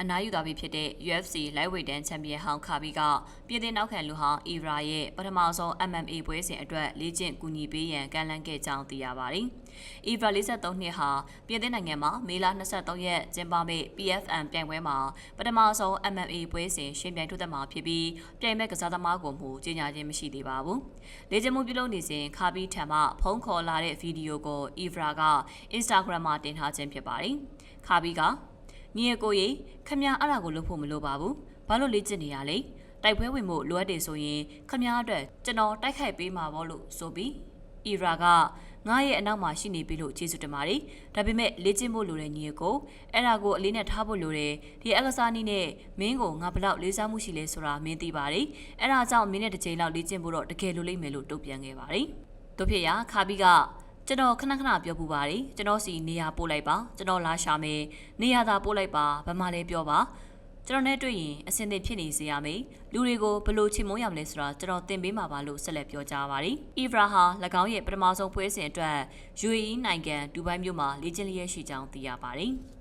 အနားယူသွားပြီဖြစ်တဲ့ UFC Lightweight တန်းချန်ပီယံဟောင်းခါဘီကပြည်သစ်နောက်ခံလူဟောင်း Ira ရဲ့ပထမဆုံး MMA ပွဲစဉ်အတွက်လေ့ကျင့်ကူညီပေးရန်ကမ်းလှမ်းခဲ့ကြောင်းသိရပါတယ်။ Ira 43နှစ်ဟာပြည်သစ်နိုင်ငံမှာမေလ23ရက်ကျင်းပမယ့် PFM ပြိုင်ပွဲမှာပထမဆုံး MMA ပွဲစဉ်ရှင်ပြိုင်ထုတ်သက်မှာဖြစ်ပြီးပြိုင်မဲ့ကစားသမားကိုမှုကြီးညာခြင်းမရှိသေးပါဘူး။လေ့ကျင့်မှုပြုလုပ်နေစဉ်ခါဘီထံမှဖုန်းခေါ်လာတဲ့ဗီဒီယိုကို Ira က Instagram မှာတင်ထားခြင်းဖြစ်ပါတယ်။ခါဘီက ညီအကိုရေခမအဲ့ဒါကိုလုပ်ဖို့မလိုပါဘူးဘာလို့လေ့ကျင့်နေရလဲတိုက်ပွဲဝင်ဖို့လိုအပ်တယ်ဆိုရင်ခမအတွက်ကျွန်တော်တိုက်ခိုက်ပေးမှာပေါ့လို့ဆိုပြီးအီရာကငါရဲ့အနောက်မှာရှိနေပြီလို့ကျေးဇူးတင်ပါတယ်ဒါပေမဲ့လေ့ကျင့်ဖို့လိုတဲ့ညီအကိုအဲ့ဒါကိုအလေးနဲ့ထားဖို့လိုတယ်ဒီအကစားနည်းနဲ့မင်းကိုငါဘလောက်လေးစားမှုရှိလဲဆိုတာမင်းသိပါတယ်အဲ့ဒါကြောင့်မင်းနဲ့တစ်ချိန်လောက်လေ့ကျင့်ဖို့တော့တကယ်လိုလိမ့်မယ်လို့တုံ့ပြန်ခဲ့ပါတယ်တို့ဖြစ်ရာခါဘီက ကျွန်တော်ခဏခဏပြောပူပါတယ်ကျွန်တော်စီနေရာပို့လိုက်ပါကျွန်တော်လာရှာမယ်နေရာသာပို့လိုက်ပါဘာမှလည်းပြောပါကျွန်တော်နဲ့တွေ့ရင်အစင်သစ်ဖြစ်နေစေရမယ်လူတွေကိုဘလို့ချင်မုန်းရမလဲဆိုတာကျွန်တော်သင်ပေးမှာပါလို့ဆက်လက်ပြောကြားပါတယ်အီဗရာဟာ၎င်းရဲ့ပထမဆုံးပွဲစဉ်အတွက် UAE နိုင်ငံဒူဘိုင်းမြို့မှာလေ့ကျင့်လျက်ရှိကြောင်းသိရပါတယ်